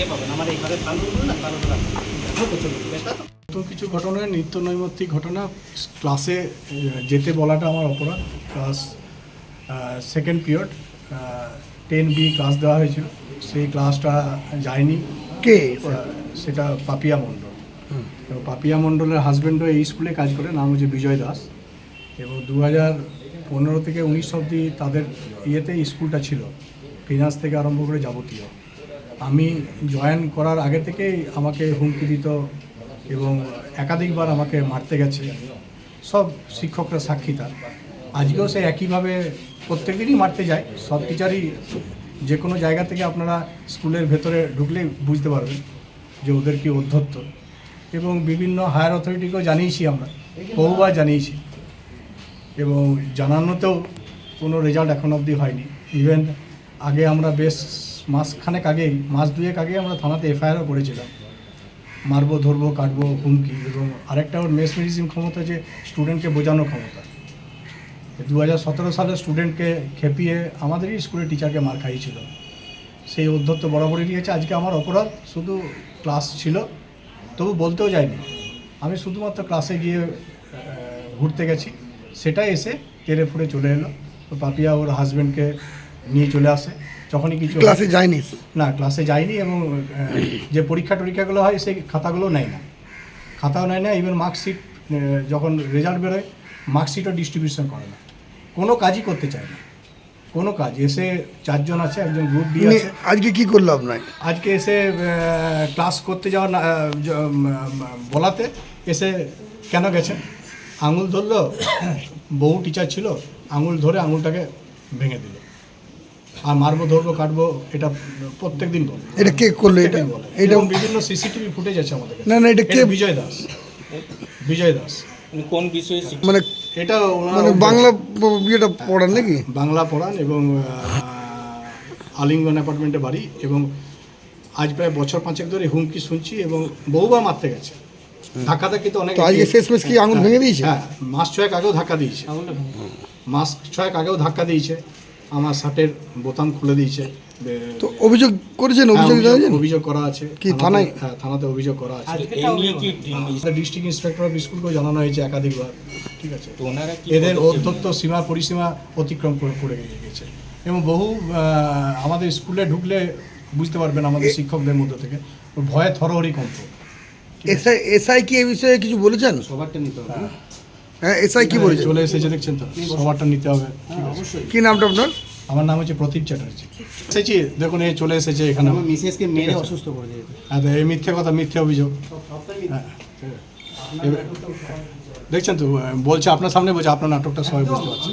ইয়ে পাবেন আমার এই ঘরের তালুগুলো না তালুগুলো ঢোকো চলুন বেশ। তো কিছু ঘটনা নিত্য নৈমিত্তিক ঘটনা ক্লাসে যেতে বলাটা আমার অপরাধ class second period ten B class দেওয়া হয়েছিল সেই ক্লাসটা যায়নি। কে? সেটা পাপিয়া মণ্ডল। এবং পাপিয়া মণ্ডলের হাজব্যান্ডও এই স্কুলে কাজ করে নাম হচ্ছে বিজয় দাস। এবং দু হাজার পনেরো থেকে উনিশ অবধি তাদের ইয়েতে স্কুলটা ছিল ফিনান্স থেকে আরম্ভ করে যাবতীয়। আমি জয়েন করার আগে থেকেই আমাকে হুমকি দিত এবং একাধিকবার আমাকে মারতে গেছে। সব শিক্ষকরা সাক্ষী তার। আজকেও সে একইভাবে প্রত্যেকদিনই মারতে যায়। সব টিচারই যে কোনো জায়গা থেকে আপনারা স্কুলের ভেতরে ঢুকলেই বুঝতে পারবেন যে ওদের কি অধ্যত্ত। এবং বিভিন্ন হায়ার অথরিটিকেও জানিয়েছি আমরা। বহুবার জানিয়েছি। এবং জানানোতেও কোনো রেজাল্ট এখন অবধি হয়নি। ইভেন আগে আমরা বেশ মাসখানেক আগেই, মাস দুয়েক আগে আমরা থানাতে এফআইআরও করেছিলাম। মারবো, ধরবো, কাটবো, হুমকি এবং আরেকটা ওর মেস মেডিসিন ক্ষমতা যে স্টুডেন্টকে বোঝানো ক্ষমতা। দু হাজার সতেরো সালে স্টুডেন্টকে খেপিয়ে আমাদেরই স্কুলের টিচারকে মার খাইয়েছিল। সেই অধ্যত্ত বরাবরই দিয়েছে আজকে আমার অপরাধ, শুধু ক্লাস ছিল, তবু বলতেও যায়নি। আমি শুধুমাত্র ক্লাসে গিয়ে ঘুরতে গেছি। সেটাই এসে তেরে ফুড়ে চলে এলো। তো পাপিয়া ওর হাজব্যান্ডকে নিয়ে চলে আসে। যখনই কিছু ক্লাসে যায়নি। না ক্লাসে যায়নি এবং যে পরীক্ষা টরীক্ষাগুলো হয় সেই খাতাগুলো নেয় না। খাতাও নেয় না ইভেন মার্কশিট যখন রেজাল্ট বেরোয় মার্কশিটও ডিস্ট্রিবিউশন করে না। কোনো কাজই করতে চায় না। কোনো কাজ। এসে চারজন আছে একজন গ্রুপ ডি উনি আছে। আজকে কি করল আপনাকে আজকে এসে ক্লাস করতে যাওয়া বলাতে এসে কেন গেছেন? আঙুল ধরলো বহু টিচার ছিল আঙুল ধরে আঙুলটাকে ভেঙে দিল। আর মারবো ধরবো কাটবো এটা প্রত্যেক দিন বলে। এটা কে করল এটা? বলে। এটা বিভিন্ন সিসিটিভি ফুটেজ আছে আমাদের না না এটা কে বিজয় দাস। বিজয় দাস। কোন বিষয়ে মানে এটা ওনার মানে বাংলা ব- ইয়েটা পড়ান নাকি? বাংলা পড়ান এবং আলিঙ্গন অ্যাপার্টমেন্টে বাড়ি এবং আজ প্রায় বছর পাঁচেক ধরে হুমকি শুনছি এবং বহুবার মারতে গেছে। ধাক্কা ধাক্কি তো অনেক তো আজকে শেষ মেশ কি আঙুল ভেঙে দিয়েছে? হ্যাঁ মাস ছয়েক আগেও ধাক্কা দিয়েছে। মাস ছয়েক আগেও ধাক্কা দিয়েছে। আমার শার্টের বোতাম খুলে দিয়েছে। তো অভিযোগ করেছেন হ্যাঁ, অভিযোগ অভিযোগ- অভিযোগ করা আছে। কি, থানায়? হ্যাঁ থানাতে অভিযোগ করা আছে। এই নিয়ে কি ডিস্ট্রিক্ট ইন্সপেক্টর অফ স্কুলকেও জানানো হয়েছে একাধিকবার। ঠিক আছে? এদের অধ্যত্ত সীমা পরিসীমা অতিক্রম করে করে গিয়েছে এবং বহু আমাদের স্কুলে ঢুকলে বুঝতে পারবেন আমাদের শিক্ষকদের মধ্যে থেকে ভয়ে থরহরি কমত এসআই এসআই কি এই বিষয়ে কিছু বলেছেন? সবারটা নিতে হবে। হ্যাঁ এসআই কি বলেছেন চলে এসেছে দেখছেন তো? সবারটা নিতে হবে কি নামটা আপনার? আমার নাম হচ্ছে প্রদীপ চ্যাটার্জি। এসেছি দেখুন এই চলে এসেছে এখানে। আমার মিসেসকে মেরে অসুস্থ করে দিয়েছে। হ্যাঁ এই মিথ্যে কথা মিথ্যে অভিযোগ। হ্যাঁ, দেখছেন তো বলছে আপনার সামনে বলছে আপনার নাটকটা সবাই বুঝতে পারছে।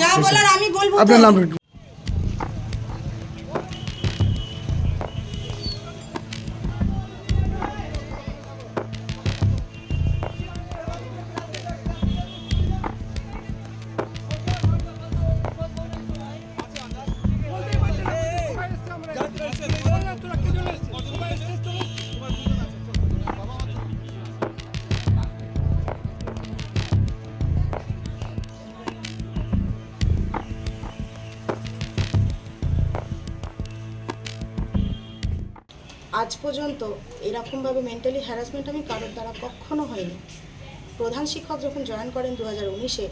যা বলার আমি বলব আপনার নামটা আজ পর্যন্ত এরকমভাবে মেন্টালি হ্যারাসমেন্ট আমি কারোর দ্বারা কখনো হয়নি। প্রধান শিক্ষক যখন জয়েন করেন দু হাজার উনিশে,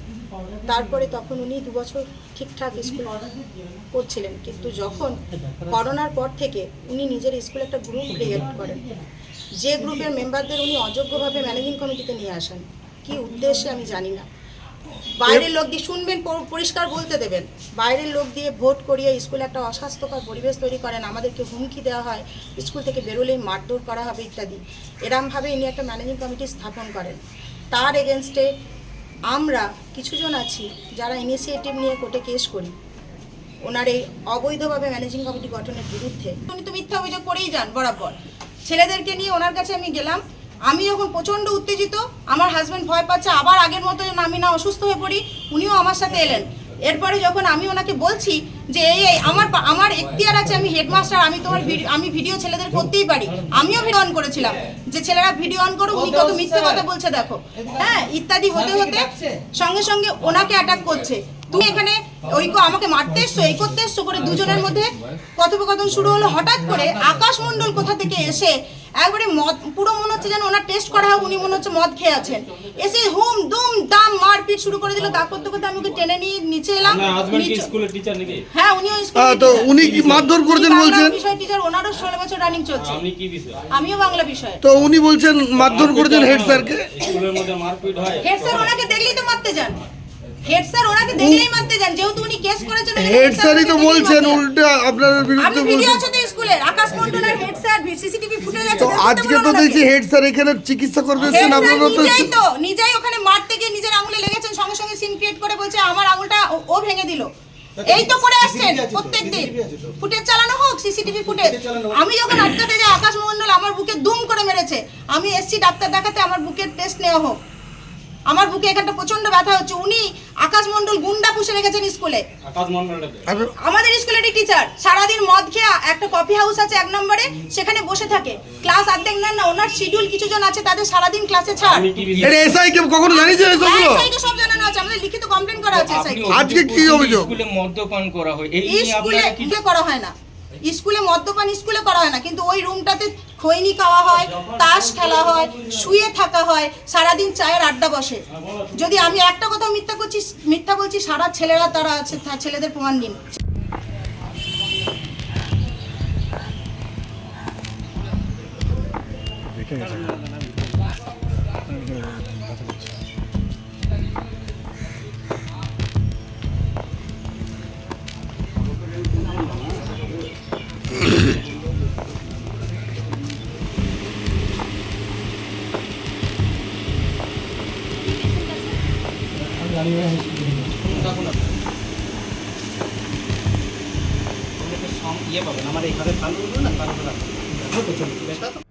তারপরে তখন উনি দু বছর ঠিকঠাক স্কুল করছিলেন। কিন্তু যখন করোনার পর থেকে উনি নিজের স্কুলে একটা গ্রুপ ক্রিয়েট করেন। যে গ্রুপের মেম্বারদের উনি অযোগ্যভাবে ম্যানেজিং কমিটিতে নিয়ে আসেন। কি উদ্দেশ্যে আমি জানি না। বাইরের লোক দিয়ে শুনবেন পরিষ্কার বলতে দেবেন। বাইরের লোক দিয়ে ভোট করিয়ে স্কুলে একটা অস্বাস্থ্যকর পরিবেশ তৈরি করেন, আমাদেরকে হুমকি দেওয়া হয়, স্কুল থেকে বেরোলেই মারধর করা হবে ইত্যাদি। এরমভাবে ইনি একটা ম্যানেজিং কমিটি স্থাপন করেন। তার এগেনস্টে আমরা কিছুজন আছি যারা ইনিশিয়েটিভ নিয়ে কোর্টে কেস করি। ওনার এই অবৈধভাবে ম্যানেজিং কমিটি গঠনের বিরুদ্ধে। উনি তো মিথ্যা অভিযোগ করেই যান, বরাবর। ছেলেদেরকে নিয়ে ওনার কাছে আমি গেলাম। আমি যখন প্রচণ্ড উত্তেজিত, আমার হাজব্যান্ড ভয় পাচ্ছে, আবার আগের মতো আমি না অসুস্থ হয়ে পড়ি, উনিও আমার সাথে এলেন। এরপরে যখন আমি ওনাকে বলছি যে এই এই আমার আমার এখতিয়ার আছে আমি হেডমাস্টার আমি তোমার আমি ভিডিও ছেলেদের করতেই পারি। আমিও ভিডিও অন করেছিলাম। যে ছেলেরা ভিডিও অন করো উনি কত মিথ্যে কথা বলছে দেখো। হ্যাঁ ইত্যাদি হতে হতে সঙ্গে সঙ্গে ওনাকে অ্যাটাক করছে। তুমি এখানে ওই আমাকে মারতে এসছো এই করতে এসছো করে দুজনের মধ্যে কথোপকথন শুরু হলো হঠাৎ করে আকাশ মণ্ডল কোথা থেকে এসে একবারে মদ পুরো মনে হচ্ছে যেন ওনার টেস্ট করা হয় উনি মনে হচ্ছে মদ খেয়ে আছেন। এসে হুম দুম দাম মারপিট শুরু করে দিল। তা করতে করতে আমি ওকে টেনে নিয়ে নিচে এলাম। আপনার হাজবেন্ড কি নিচে- স্কুলের টিচার নাকি? হ্যাঁ উনিও স্কুলে তো উনি কি মারধর করেছেন বলছেন? বিষয় টিচার ওনারও ষোলো বছর রানিং চলছে। আপনি কি বিষয়? আমিও বাংলা বিষয়ে। তো উনি বলছেন মারধর করেছেন হেড স্যারকে? স্কুলের মধ্যে মারপিট হয়। হেড স্যার ওনাকে দেখলেই তো মারতে যান। হেড স্যার ওনাকে দেখলেই মারতে যান যেহেতু উনি কেস করেছেন হেড স্যারই তো বলছেন উল্টা আপনার বিরুদ্ধে ভিডিও আছে তো স্কুলের Akash head sir CCTV footage আছে তো আজকে তো দেখছি হেড স্যার এখানে চিকিৎসা করতে হেড আপনারা তো নিজেই তো নিজেই ওখানে মারতে গিয়ে নিজের আঙুলে লেগেছেন সঙ্গে সঙ্গে সিন ক্রিয়েট করে বলছে আমার আঙুলটা ও- ভেঙে দিল। এই তো করে আসছেন প্রত্যেকদিন ফুটেজ চালানো হোক সিসিটিভি ফুটেজ আমি যখন আটকাতে যাই আকাশ মন্ডল আমার বুকে দুম করে মেরেছে। আমি এসছি ডাক্তার দেখাতে আমার বুকের টেস্ট নেওয়া হোক। আমার বুকে এখানটা প্রচণ্ড ব্যথা হচ্ছে। উনি আকাশ মন্ডল গুন্ডা পুষে রেখেছেন স্কুলে। আমাদের স্কুলেরই টিচার সারাদিন মদ খেয়ে একটা কফি হাউস আছে এক নম্বরে সেখানে বসে থাকে। ক্লাস অর্ধেক নেন না ওনার শিডিউল কিছু জন আছে তাদের সারাদিন ক্লাসে ছাড়। এটা এসআই কে কখনো জানিয়েছেন হ্যাঁ, এসবগুলো SI কে সব জানানো আছে আমাদের লিখিত কমপ্লেন করা আছে কে। আজকে কি অভিযোগ? স্কুলে মদ্যপান করা হয়। এই নিয়ে আপনারা কি করা হয় না? স্কুলে মদ্যপান স্কুলে করা হয় না কিন্তু ওই রুমটাতে খৈনি খাওয়া হয়, তাস খেলা হয়, শুয়ে থাকা হয়, সারাদিন চায়ের আড্ডা বসে। যদি আমি একটা কথা মিথ্যা করছি, মিথ্যা বলছি, সারা ছেলেরা তারা আছে ছেলেদের প্রমাণ দিন। ইয়ে পাবেন আমার এইভাবে ভালো না তারপরে দেখো তো চলবে এটা তো?